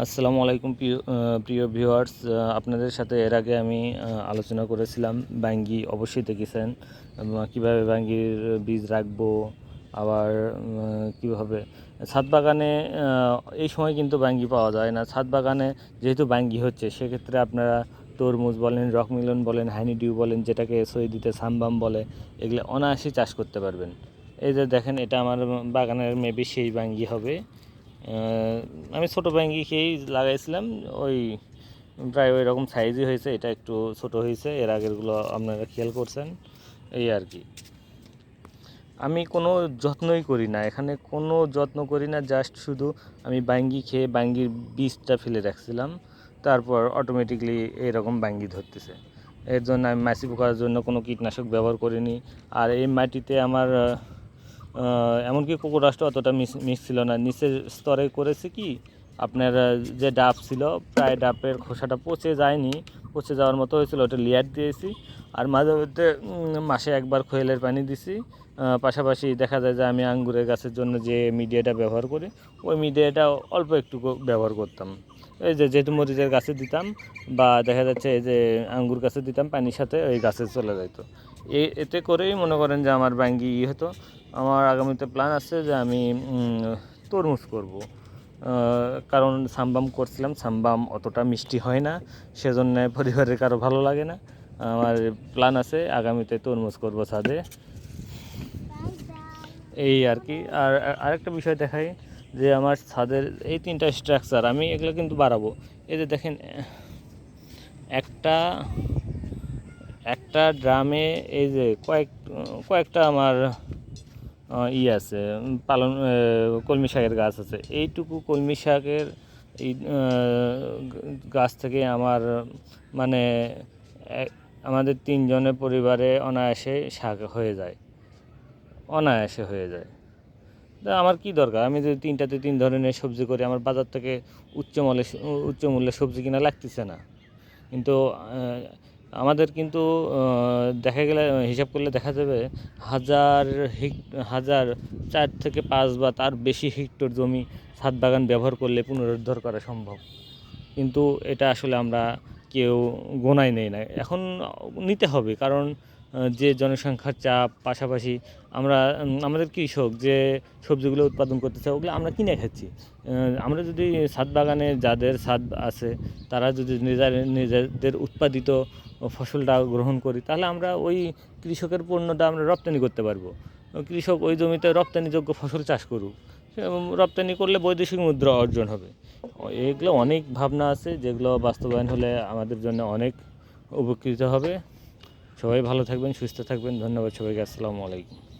আসসালামু আলাইকুম, প্রিয় প্রিয় ভিউয়ার্স আপনাদের সাথে এর আগে আমি আলোচনা করেছিলাম ব্যাঙ্গি অবশ্যই দেখেছেন। কীভাবে ব্যাঙ্গির বীজ রাখব, আবার কীভাবে। ছাদ বাগানে এই সময় কিন্তু ব্যাঙ্গি পাওয়া যায় না। ছাদ বাগানে যেহেতু ব্যাঙ্গি হচ্ছে, সেক্ষেত্রে আপনারা তরমুজ বলেন, রকমিলন বলেন হানিডিউ বলেন, যেটাকে সই দিতে সামবাম বলে, এগুলো অনায়াসে চাষ করতে পারবেন। এই যে দেখেন, এটা আমার বাগানের মেবি সেই ব্যাঙ্গি হবে। আমি ছোটো ব্যাঙ্গি খেয়েই লাগাইছিলাম। ওই প্রায় ওই রকম সাইজই হয়েছে, এটা একটু ছোট হয়েছে, এর আগেরগুলো আপনারা খেয়াল করছেন, এই আর কি। আমি কোনো যত্নই করি না, এখানে কোনো যত্ন করি না জাস্ট শুধু আমি বাঙ্গি খেয়ে বাঙ্গির বীজটা ফেলে রাখছিলাম, তারপর অটোমেটিকলি এরকম বাঙ্গি ধরতেছে। এর জন্য আমি মাছি পোকার জন্য কোনো কীটনাশক ব্যবহার করিনি, আর এই মাটিতে আমার এমনকি কোকোরাসটা অতটা মিস ছিল না। নিচের স্তরে করেছে কি, আপনার যে ডাব ছিল, প্রায় ডাবের খোসাটা পচে যায়নি। পচে যাওয়ার মতো হয়েছিল, ওটা লেয়ার দিয়েছি। আর মাঝে মধ্যে মাসে একবার খোয়েলের পানি দিছি। পাশাপাশি দেখা যায় যে আমি আঙ্গুরের গাছের জন্য যে মিডিয়াটা ব্যবহার করি, ওই মিডিয়াটা অল্প একটু ব্যবহার করতাম। এই যে যেহেতু মরিচের গাছে দিতাম বা দেখা যাচ্ছে এই যে আঙ্গুর গাছে দিতাম, পানির সাথে ওই গাছে চলে যাইতো। এ এতে করেই মনে করেন যে আমার ব্যাঙ্গি ই হতো। আমার আগামীতে প্ল্যান আছে যে আমি তরমুজ করব। কারণ সাম্বাম করছিলাম, সাম্বাম অতটা মিষ্টি হয় না, সেজন্য পরিবারের কারও ভালো লাগে না। আমার প্ল্যান আছে, আগামীতে তরমুজ করব ছাদে। এই আর কি। আর, আর- আরেকটা বিষয় দেখাই, যে আমার ছাদের এই তিনটা স্ট্রাকচার আমি এগুলো কিন্তু বাড়াবো। এই যে দেখেন, একটা একটা ড্রামে এই যে কয়েক, কয়েকটা আমার ই আছে পালন কলমি শাকের গাছ আছে। এইটুকু কলমি শাকের এই গাছ থেকে আমার মানে আমাদের তিনজনের পরিবারে অনায়াসে শাক হয়ে যায়। অনায়াসে হয়ে যায়। তা আমার কি দরকার? আমি যদি তিনটাতে তিন ধরনের সবজি করি, আমার বাজার থেকে উচ্চ মূল্যে উচ্চ মূল্যে সবজি কিনা লাগতেছে না। কিন্তু আমাদের কিন্তু দেখা গেলে, হিসাব করলে দেখা যাবে হাজার হেক, হাজার চার থেকে পাঁচ বা তার বেশি হেক্টর জমি ছাদ বাগান ব্যবহার করলে পুনরুদ্ধার করা সম্ভব। কিন্তু এটা আসলে আমরা কেউ গোনায় নেই না। এখন নিতে হবে, কারণ যে জনসংখ্যার চাপ, পাশাপাশি আমরা আমাদের কৃষক যে সবজিগুলো উৎপাদন করতেছে, ওগুলো আমরা কিনে খাচ্ছি। আমরা যদি ছাদ বাগানে যাদের ছাদ আছে, তারা যদি নিজের, নিজেদের উৎপাদিত ফসলটা গ্রহণ করি, তাহলে আমরা ওই কৃষকের পণ্যটা আমরা রপ্তানি করতে পারব। কৃষক ওই জমিতে রপ্তানিযোগ্য ফসল চাষ করুক রপ্তানি করলে বৈদেশিক মুদ্রা অর্জন হবে। এগুলো অনেক ভাবনা আছে, যেগুলো বাস্তবায়ন হলে আমাদের জন্য অনেক উপকৃত হবে। সবাই ভালো থাকবেন, সুস্থ থাকবেন। ধন্যবাদ সবাইকে, আসসালামু আলাইকুম।